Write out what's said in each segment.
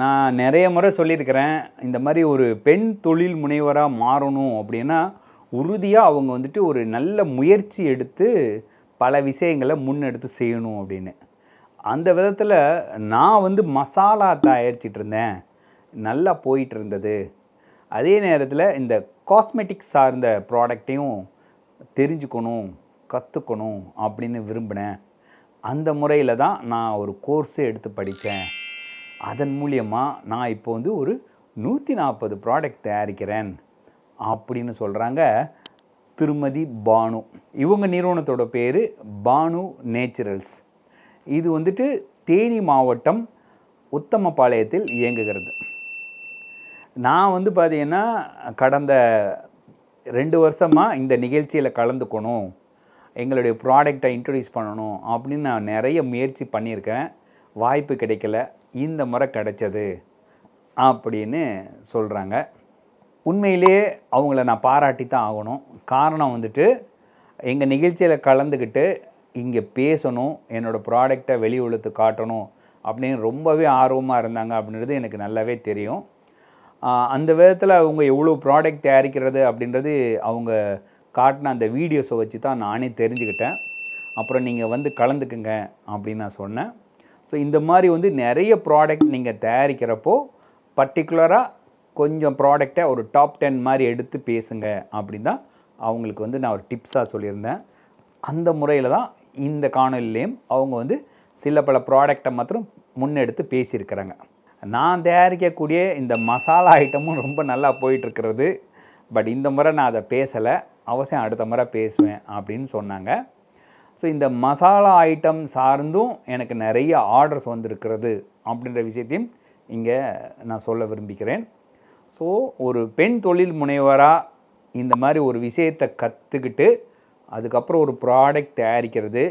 நான் நிறைய முறை சொல்லியிருக்கிறேன் இந்த மாதிரி ஒரு பெண் தொழில் முனைவராக மாறணும் அப்படின்னா உறுதியாக அவங்க வந்துட்டு ஒரு நல்ல முயற்சி எடுத்து பல விஷயங்களை முன்னெடுத்து செய்யணும் அப்படின்னு. அந்த விதத்தில் நான் வந்து மசாலா தயாரிச்சிட்டு இருந்தேன். நல்லா போயிட்டு இருந்தது. அதே நேரத்தில் இந்த காஸ்மெட்டிக்ஸ் சார்ந்த ப்ராடக்டையும் தெரிஞ்சுக்கணும் கற்றுக்கணும் அப்படின்னு விரும்பினேன். அந்த முறையில் தான் நான் ஒரு கோர்ஸு எடுத்து படித்தேன். அதன் மூலியமாக நான் இப்போ வந்து ஒரு நூற்றி நாற்பது ப்ராடக்ட் தயாரிக்கிறேன் அப்படின்னு சொல்கிறாங்க திருமதி பானு. இவங்க நிறுவனத்தோட பேர் பானு நேச்சுரல்ஸ். இது வந்துட்டு தேனி மாவட்டம் உத்தமபாளையத்தில் இயங்குகிறது. நான் வந்து பார்த்தீங்கன்னா கடந்த ரெண்டு வருஷமாக இந்த நிகழ்ச்சியில் கலந்துக்கணும் எங்களுடைய ப்ராடக்டை இன்ட்ரடியூஸ் பண்ணணும் அப்படின்னு நான் நிறைய முயற்சி பண்ணியிருக்கேன். வாய்ப்பு கிடைக்கல. இந்த முறை கிடைச்சது அப்படின்னு சொல்கிறாங்க உண்மையிலேயே அவங்கள நான் பாராட்டி தான் ஆகணும். காரணம் வந்துட்டு எங்கள் நிகழ்ச்சியில் கலந்துக்கிட்டு இங்கே பேசணும் என்னோடய ப்ராடக்டை வெளி உலகத்து காட்டணும் அப்படின்னு ரொம்பவே ஆர்வமாக இருந்தாங்க அப்படின்றது எனக்கு நல்லாவே தெரியும். அந்த விதத்தில் அவங்க எவ்வளோ ப்ராடக்ட் தயாரிக்கிறது அப்படின்றது அவங்க காட்டின அந்த வீடியோஸை வச்சு தான் நானே தெரிஞ்சுக்கிட்டேன். அப்புறம் நீங்கள் வந்து கலந்துக்குங்க அப்படின்னு நான் சொன்னேன். ஸோ இந்த மாதிரி வந்து நிறைய ப்ராடக்ட் நீங்கள் தயாரிக்கிறப்போ பர்டிகுலராக கொஞ்சம் ப்ராடக்டை ஒரு டாப் டென் மாதிரி எடுத்து பேசுங்க அப்படின்னு தான் அவங்களுக்கு வந்து நான் ஒரு டிப்ஸாக சொல்லியிருந்தேன். அந்த முறையில் தான் இந்த காணொலியிலையும் அவங்க வந்து சில பல ப்ராடக்டை மாத்திரம் முன்னெடுத்து பேசியிருக்கிறாங்க. நான் தயாரிக்கக்கூடிய இந்த மசாலா ஐட்டமும் ரொம்ப நல்லா போயிட்டுருக்கிறது. பட் இந்த முறை நான் அதை பேசலை. அவசியம் அடுத்த முறை பேசுவேன் அப்படின்னு சொன்னாங்க. ஸோ இந்த மசாலா ஐட்டம் சார்ந்தும் எனக்கு நிறைய ஆர்டர்ஸ் வந்திருக்கிறது அப்படின்ற விஷயத்தையும் இங்கே நான் சொல்ல விரும்பிக்கிறேன் ஸோ ஒரு பெண் தொழில் முனைவராக இந்த மாதிரி ஒரு விஷயத்தை கற்றுக்கிட்டு அதுக்கப்புறம் ஒரு ப்ராடக்ட் தயாரிக்கிறது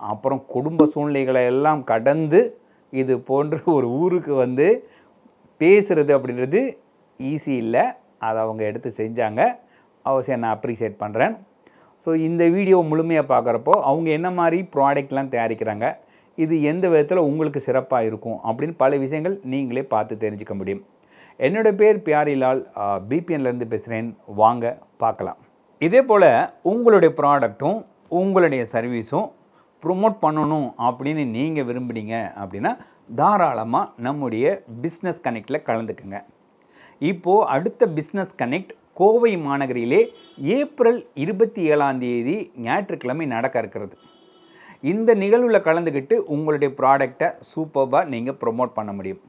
அப்புறம் குடும்ப சூழ்நிலைகளை எல்லாம் கடந்து இது போன்ற ஒரு ஊருக்கு வந்து பேசுகிறது அப்படின்றது ஈஸி இல்லை. அதை அவங்க எடுத்து செஞ்சாங்க. அவசியம் நான் அப்ரிஷியேட் பண்ணுறேன் ஸோ இந்த வீடியோ முழுமையாக பார்க்குறப்போ அவங்க என்ன மாதிரி ப்ராடக்ட்லாம் தயாரிக்கிறாங்க இது எந்த விதத்தில் உங்களுக்கு சிறப்பாக இருக்கும் அப்படின்னு பல விஷயங்கள் நீங்களே பார்த்து தெரிஞ்சுக்க முடியும். என்னோட பேர் பியாரிலால் பிபிஎன்லேருந்து பேசுகிறேன் வாங்க பார்க்கலாம். இதே போல் உங்களுடைய ப்ராடக்ட்டும் உங்களுடைய சர்வீஸும் ப்ரொமோட் பண்ணணும் அப்படின்னு நீங்கள் விரும்புனீங்க அப்படின்னா தாராளமாக நம்முடைய பிஸ்னஸ் கனெக்டில் கலந்துக்குங்க. இப்போது அடுத்த பிஸ்னஸ் கனெக்ட் கோவை மாநகரிலே ஏப்ரல் இருபத்தி ஏழாம் தேதி ஞாயிற்றுக்கிழமை நடக்க இருக்கிறது. இந்த நிகழ்வில் கலந்துக்கிட்டு உங்களுடைய ப்ராடக்டை சூப்பராக நீங்கள் ப்ரொமோட் பண்ண முடியும்.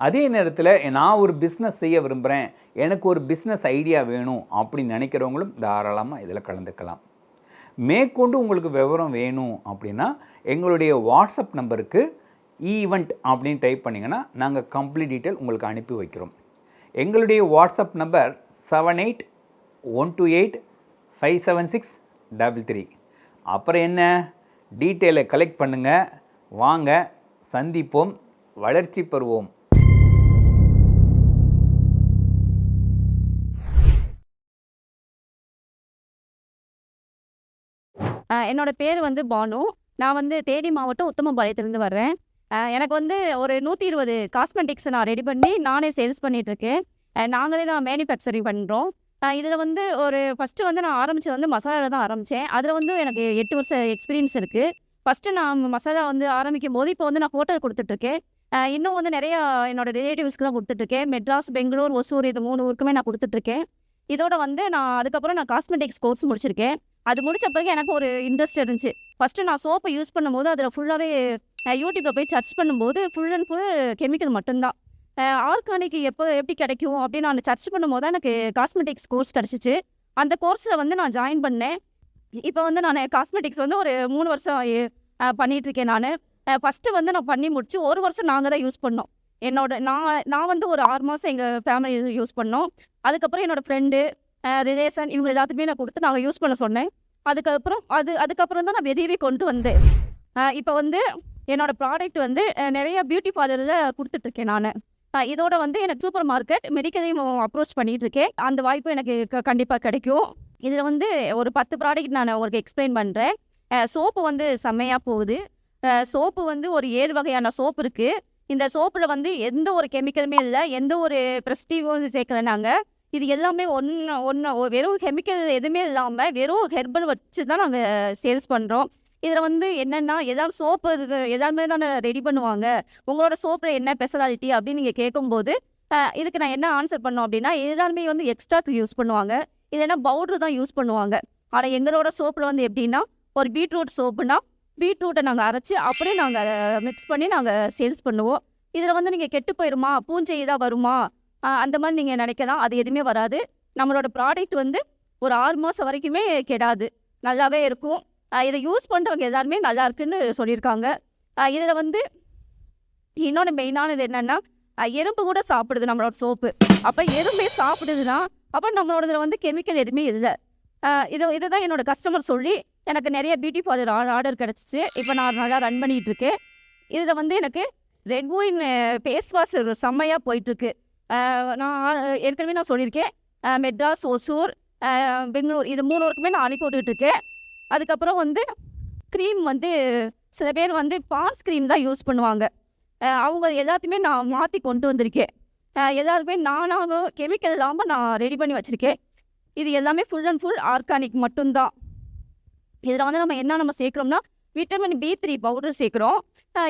அதே நேரத்தில் நான் ஒரு பிஸ்னஸ் செய்ய விரும்புகிறேன் எனக்கு ஒரு பிஸ்னஸ் ஐடியா வேணும் அப்படின்னு நினைக்கிறவங்களும் தாராளமாக இதில் கலந்துக்கலாம். மேற்கொண்டு உங்களுக்கு விவரம் வேணும் அப்படின்னா எங்களுடைய வாட்ஸ்அப் நம்பருக்கு ஈவெண்ட் அப்படின்னு டைப் பண்ணிங்கன்னா நாங்கள் கம்ப்ளீட் டீட்டெயில் உங்களுக்கு அனுப்பி வைக்கிறோம். எங்களுடைய WhatsApp number seven eight one two eight five seven six double three அப்புறம் என்ன? டீட்டெயிலை கலெக்ட் பண்ணுங்கள் வாங்க சந்திப்போம் வளர்ச்சி பெறுவோம். ஆ, என்னோட பேர் வந்து பானு. நான் வந்து தேனி மாவட்டம் உத்தமபாளையத்துலேருந்து வர்றேன். ஆ, எனக்கு வந்து ஒரு நூற்றி இருபது காஸ்மெட்டிக்ஸை நான் ரெடி பண்ணி நானே சேல்ஸ் பண்ணிகிட்ருக்கேன் நாங்களே தான் மேனுஃபேக்சரிங் பண்ணுறோம் இதில் வந்து ஒரு ஃபஸ்ட்டு வந்து நான் ஆரம்பித்தது வந்து மசாலாவில் தான் ஆரம்பித்தேன் அதில் வந்து எனக்கு எட்டு வருஷம் எக்ஸ்பீரியன்ஸ் இருக்குது ஃபஸ்ட்டு நான் மசாலா வந்து ஆரம்பிக்கும் போது இப்போ வந்து நான் ஹோட்டல் கொடுத்துட்ருக்கேன். இன்னும் வந்து நிறையா என்னோடய ரிலேட்டிவ்ஸ்க்கு தான் கொடுத்துட்ருக்கேன். மெட்ராஸ் பெங்களூர் ஒசூர் இது மூணு ஊருக்குமே நான் கொடுத்துட்ருக்கேன். இதோட வந்து நான் அதுக்கப்புறம் நான் காஸ்மெட்டிக்ஸ் கோர்ஸ் முடிச்சிருக்கேன். அது முடிச்ச பிறகு எனக்கு ஒரு இன்ட்ரெஸ்ட் இருந்துச்சு. ஃபஸ்ட்டு நான் சோப்பை யூஸ் பண்ணும்போது அதில் ஃபுல்லாகவே யூடியூப்பில் போய் சர்ச் பண்ணும்போது ஃபுல் அண்ட் ஃபுல் கெமிக்கல் மட்டும்தான். ஆர்கானிக் எப்போ எப்படி கிடைக்கும் அப்படின்னு நான் சர்ச் பண்ணும்போது தான் எனக்கு காஸ்மெட்டிக்ஸ் கோர்ஸ் கிடச்சிச்சு. அந்த கோர்ஸில் வந்து நான் ஜாயின் பண்ணேன். இப்போ வந்து நான் காஸ்மெட்டிக்ஸ் வந்து ஒரு மூணு வருஷம் பண்ணிகிட்ருக்கேன் நான். ஃபஸ்ட்டு வந்து நான் பண்ணி முடிச்சு ஒரு வருஷம் நாங்கள் தான் யூஸ் பண்ணோம். என்னோட நான் நான் வந்து ஒரு ஆறு மாதம் எங்கள் ஃபேமிலி யூஸ் பண்ணோம். அதுக்கப்புறம் என்னோடய ஃப்ரெண்டு ரிலேஷன் இவங்க எல்லாத்துக்குமே நான் கொடுத்து நாங்கள் யூஸ் பண்ண சொன்னேன். அதுக்கப்புறம் அது அதுக்கப்புறம் தான் நான் வெளியவே கொண்டு வந்தேன். இப்போ வந்து என்னோடய ப்ராடக்ட் வந்து நிறைய பியூட்டி பார்லரில் கொடுத்துட்ருக்கேன் நான். இதோட வந்து எனக்கு சூப்பர் மார்க்கெட் மெடிக்கலையும் அப்ரோச் பண்ணிட்டு இருக்கேன் அந்த வாய்ப்பு எனக்கு கண்டிப்பாக கிடைக்கும். இதில் வந்து ஒரு பத்து ப்ராடக்ட் நான் உங்களுக்கு எக்ஸ்பிளைன் பண்ணுறேன் சோப்பு வந்து செம்மையாக போகுது. சோப்பு வந்து ஒரு ஏழு வகையான சோப்பு இருக்குது இந்த சோப்பில் வந்து எந்த ஒரு கெமிக்கலுமே இல்லை எந்த ஒரு ப்ரெஸ்டிவும் சேர்க்கல நாங்கள் இது எல்லாமே ஒன்று ஒன்று வெறும் கெமிக்கல் எதுவுமே இல்லாமல் வெறும் ஹெர்பல் வச்சு தான் நாங்கள் சேல்ஸ் பண்ணுறோம் இதில் வந்து என்னென்னா ஏதாவது சோப்பு இது எல்லாமே தானே ரெடி பண்ணுவாங்க. உங்களோட சோப்பில் என்ன ஸ்பெஷாலிட்டி அப்படின்னு நீங்கள் கேட்கும்போது இதுக்கு நான் என்ன ஆன்சர் பண்ணோம் அப்படின்னா எல்லாருமே வந்து எக்ஸ்ட்ராக்கு யூஸ் பண்ணுவாங்க. இல்லைன்னா பவுட்ரு தான் யூஸ் பண்ணுவாங்க. ஆனால் எங்களோட சோப்பில் வந்து எப்படின்னா ஒரு பீட்ரூட் சோப்புனா பீட்ரூட்டை நாங்கள் அரைச்சி அப்படியே நாங்கள் மிக்ஸ் பண்ணி நாங்கள் சேல்ஸ் பண்ணுவோம். இதில் வந்து நீங்கள் கெட்டு போயிருமா? பூஞ்சை இதாக வருமா? அந்த மாதிரி நீங்கள் நினைக்கலாம். அது எதுவுமே வராது. நம்மளோட ப்ராடக்ட் வந்து ஒரு ஆறு மாதம் வரைக்குமே கெடாது. நல்லாவே இருக்கும். இதை யூஸ் பண்ணுறவங்க எல்லாருமே நல்லா இருக்குன்னு சொல்லியிருக்காங்க. இதில் வந்து இன்னொன்று மெயினானது என்னென்னா எறும்பு கூட சாப்பிடுது நம்மளோட சோப்பு. அப்போ எறும்பே சாப்பிடுதுன்னா அப்போ நம்மளோடதுல வந்து கெமிக்கல் எதுவுமே இல்லை. இதை இதை தான் என்னோட கஸ்டமர் சொல்லி எனக்கு நிறைய பியூட்டி பார்லர் ஆர்டர் கிடச்சிச்சு. இப்போ நான் நல்லா ரன் பண்ணிகிட்டு இருக்கேன் இதில் வந்து எனக்கு ரெட்மூயின் ஃபேஸ் வாஷ் செம்மையாக போயிட்டுருக்கு. நான் ஏற்கனவே நான் சொல்லியிருக்கேன். மெட்ராஸ் ஒசூர் பெங்களூர் இது மூணு ஊருக்குமே நான் அனுப்பி விட்டுட்டுருக்கேன். அதுக்கப்புறம் வந்து க்ரீம் வந்து சில பேர் வந்து பான்ஸ் க்ரீம் தான் யூஸ் பண்ணுவாங்க. அவங்க எல்லாத்தையுமே நான் மாற்றி கொண்டு வந்திருக்கேன். எல்லாருக்குமே நானாகவும் கெமிக்கல் இல்லாமல் நான் ரெடி பண்ணி வச்சுருக்கேன். இது எல்லாமே ஃபுல் அண்ட் ஃபுல் ஆர்கானிக் மட்டும்தான். இதில் வந்து நம்ம என்ன நம்ம சேர்க்குறோம்னா விட்டமின் பி த்ரீ பவுடர் சேர்க்குறோம்.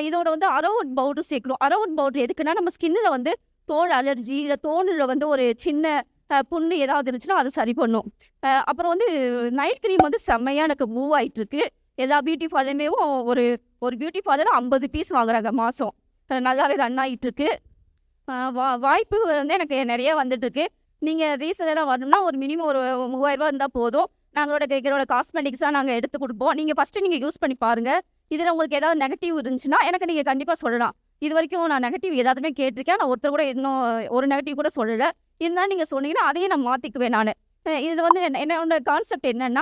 இதோட வந்து அரவுட் பவுடர் சேர்க்குறோம். அரவுட் பவுடர் எதுக்குன்னா நம்ம ஸ்கின்னில் வந்து தோல் அலர்ஜி இல்லை தோலில் வந்து ஒரு சின்ன புண்ணு ஏதாவது இருந்துச்சுன்னா அது சரி பண்ணும். அப்புறம் வந்து நைட் க்ரீம் வந்து செம்மையாக எனக்கு மூவ் ஆயிட்டு இருக்கு எல்லா பியூட்டி பார்லருமே ஒரு ஒரு பியூட்டி பார்லர் ஐம்பது பீஸ் வாங்குறாங்க மாதம் நல்லாவே ரன் ஆகிட்டுருக்கு வா வாய்ப்பு வந்து எனக்கு நிறைய வந்துட்டுருக்கு. நீங்கள் ரீசெண்டாக வரணும்னா ஒரு மினிமம் ஒரு மூவாயிரரூபா இருந்தால் போதும். நாங்களோட கேட்குறோட காஸ்மெட்டிக்ஸாக நாங்கள் எடுத்து கொடுப்போம். நீங்கள் ஃபஸ்ட்டு நீங்கள் யூஸ் பண்ணி பாருங்கள் இதில் உங்களுக்கு ஏதாவது நெகட்டிவ் இருந்துச்சுன்னா எனக்கு நீங்கள் கண்டிப்பாக சொல்லலாம். இது வரைக்கும் நான் நெகட்டிவ் எதாவதுமே கேட்டிருக்கேன். நான் ஒருத்தர் கூட இன்னும் ஒரு நெகட்டிவ் கூட சொல்லலை. இருந்தாலும் நீங்கள் சொன்னீங்கன்னா அதையும் நான் மாற்றிக்குவேன் நான். இதில் வந்து என்ன- என்னோட கான்செப்ட் என்னென்னா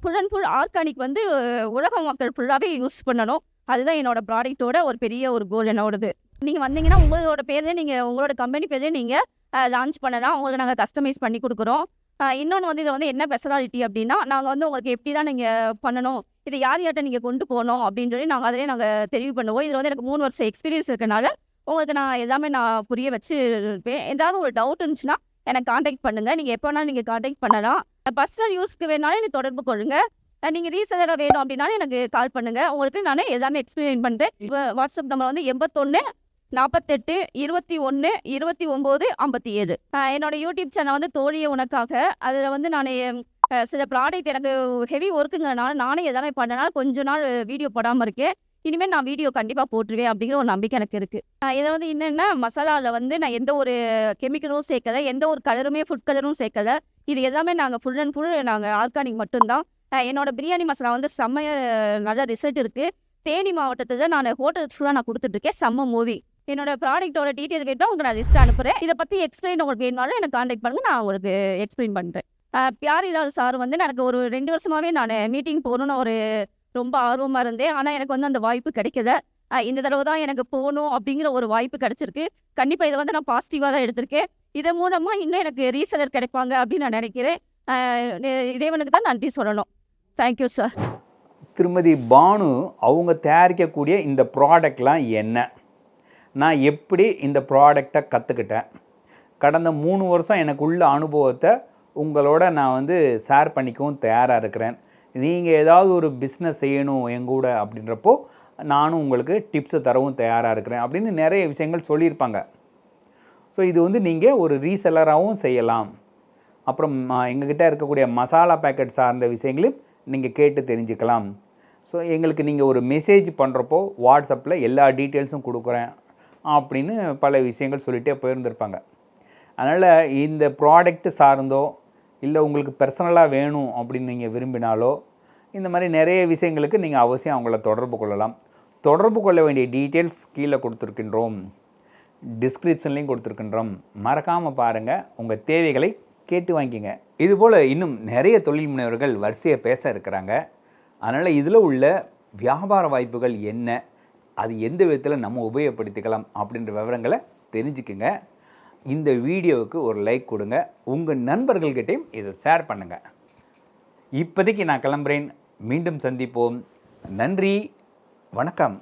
ஃபுல் அண்ட் ஃபுல் ஆர்கானிக் வந்து உலக மக்கள் ஃபுல்லாகவே யூஸ் பண்ணணும். அதுதான் என்னோட ப்ராடக்ட்டோட ஒரு பெரிய ஒரு கோல் என்னோடது. நீங்கள் வந்தீங்கன்னா உங்களோட பேர்லேயே நீங்கள் உங்களோட கம்பெனி பேர்லேயே நீங்கள் லான்ச் பண்ணலாம். உங்களுக்கு நாங்கள் கஸ்டமைஸ் பண்ணி கொடுக்குறோம். இன்னொன்று வந்து இதில் வந்து என்ன ஸ்பெஷாலிட்டி அப்படின்னா நாங்கள் வந்து உங்களுக்கு எப்படி தான் நீங்கள் பண்ணணும் இதை யார் யார்கிட்ட நீங்கள் கொண்டு போகணும் அப்படின்னு சொல்லி நாங்கள் அதிலே நாங்கள் தெரிவு பண்ணுவோம். இதில் வந்து எனக்கு மூணு வருஷம் எக்ஸ்பீரியன்ஸ் இருக்கனால உங்களுக்கு நான் எல்லாமே நான் புரிய வச்சு இருப்பேன் ஏதாவது ஒரு டவுட் இருந்துச்சுன்னா எனக்கு காண்டாக்ட் பண்ணுங்கள் நீங்கள் எப்போ வேணாலும் நீங்கள் காண்டாக்ட் பண்ணலாம். பர்சனல் யூஸ்க்கு வேணாலும் எனக்கு தொடர்பு கொள்ளுங்க. நீங்கள் ரீசெலராக வேணும் அப்படின்னாலும் எனக்கு கால் பண்ணுங்கள் உங்களுக்கு நான் எல்லாமே எக்ஸ்பிளைன் பண்ணுறேன் இப்போ வாட்ஸ்அப் நம்பர் வந்து எண்பத்தொன்று நாற்பத்தெட்டு இருபத்தி ஒன்று இருபத்தி ஒம்பது ஐம்பத்தி ஏழு என்னோடய யூடியூப் சேனல் வந்து தோழிய உனக்காக. அதில் வந்து நான் சில ப்ராடக்ட் எனக்கு ஹெவி ஒர்க்குங்கிறனால நானே எதாமே பண்ணனால கொஞ்ச நாள் வீடியோ போடாமல் இருக்கேன். இனிமேல் நான் வீடியோ கண்டிப்பாக போட்டுருவேன் அப்படிங்கிற ஒரு நம்பிக்கை எனக்கு இருக்குது இதை வந்து என்னென்னா மசாலாவில் வந்து நான் எந்த ஒரு கெமிக்கலும் சேர்க்கல எந்த ஒரு கலருமே ஃபுட் கலரும் சேர்க்கல. இது எல்லாமே நாங்கள் ஃபுல் அண்ட் ஃபுல் நாங்கள் ஆர்கானிக் மட்டும்தான். என்னோடய என்னோட பிரியாணி மசாலா வந்து செம்மைய நல்ல ரிசல்ட் இருக்குது தேனி மாவட்டத்தில் நான் ஹோட்டல்ஸ்லாம் நான் கொடுத்துட்ருக்கேன் செம்ம மூவி என்னோட ப்ராடக்ட்டோட டீட்டெயில் வேணும் உங்களுக்கு நான் லிஸ்ட் அனுப்புகிறேன் இதை பற்றி எக்ஸ்பிளைன் உங்களுக்கு வேணுனாலும் எனக்கு காண்டாக்ட் பண்ணுங்கள் நான் உங்களுக்கு எக்ஸ்பிளைன் பண்ணுறேன் பியாரிலால் சார் வந்து எனக்கு ஒரு ரெண்டு வருஷமாகவே நான் மீட்டிங் போகணுன்னு ஒரு ரொம்ப ஆர்வமாக இருந்தேன். ஆனால் எனக்கு வந்து அந்த வாய்ப்பு கிடைக்கல. இந்த தடவை தான் எனக்கு போகணும் அப்படிங்கிற ஒரு வாய்ப்பு கிடைச்சிருக்கு. கண்டிப்பாக இதை வந்து நான் பாசிட்டிவாக தான் எடுத்திருக்கேன். இதன் மூலமாக இன்னும் எனக்கு ரீசெலர் கிடைப்பாங்க அப்படின்னு நான் நினைக்கிறேன். இதேவனுக்கு இறைவனுக்கு தான் நன்றி சொல்லணும். தேங்க்யூ சார் திருமதி பானு அவங்க தயாரிக்கக்கூடிய இந்த ப்ராடக்ட்லாம் என்ன? நான் எப்படி இந்த ப்ராடக்டை கற்றுக்கிட்டேன் கடந்த மூணு வருஷம் எனக்கு உள்ள அனுபவத்தை உங்களோட நான் வந்து ஷேர் பண்ணிக்கவும் தயாராக இருக்கிறேன். நீங்கள் ஏதாவது ஒரு பிஸ்னஸ் செய்யணும் எங்கூட அப்படின்றப்போ நானும் உங்களுக்கு டிப்ஸை தரவும் தயாராக இருக்கிறேன் அப்படின்னு நிறைய விஷயங்கள் சொல்லியிருப்பாங்க. ஸோ இது வந்து நீங்கள் ஒரு ரீசெல்லராகவும் செய்யலாம். அப்புறம் எங்ககிட்ட இருக்கக்கூடிய மசாலா பேக்கெட் சார்ந்த விஷயங்களையும் நீங்கள் கேட்டு தெரிஞ்சுக்கலாம். ஸோ எங்களுக்கு நீங்கள் ஒரு மெசேஜ் பண்ணுறப்போ வாட்ஸ்அப்பில் எல்லா டீட்டெயில்ஸும் கொடுக்குறேன் அப்படின்னு பல விஷயங்கள் சொல்லிகிட்டே போயிருந்திருப்பாங்க. அதனால் இந்த ப்ராடக்ட் சார்ந்தோ இல்லை உங்களுக்கு பர்சனலாக வேணும் அப்படின்னு நீங்கள் விரும்பினாலோ இந்த மாதிரி நிறைய விஷயங்களுக்கு நீங்கள் அவசியம் அவங்கள தொடர்பு கொள்ளலாம். தொடர்பு கொள்ள வேண்டிய டீட்டெயில்ஸ் கீழே கொடுத்துருக்கின்றோம். டிஸ்கிரிப்ஷன்லேயும் கொடுத்துருக்கின்றோம். மறக்காமல் பாருங்கள் உங்கள் தேவைகளை கேட்டு வாங்கிக்கங்க இதுபோல் இன்னும் நிறைய தொழில் முனைவர்கள் வரிசையை பேச இருக்கிறாங்க. அதனால் இதில் உள்ள வியாபார வாய்ப்புகள் என்ன? அது எந்த விதத்தில் நம்ம உபயோகப்படுத்திக்கலாம் அப்படின்ற விவரங்களை தெரிஞ்சுக்குங்க. இந்த வீடியோவுக்கு ஒரு லைக் கொடுங்க. உங்கள் நண்பர்கள்கிட்டையும் இதை ஷேர் பண்ணுங்கள் இப்போதைக்கு நான் கிளம்புறேன். மீண்டும் சந்திப்போம். நன்றி. வணக்கம்.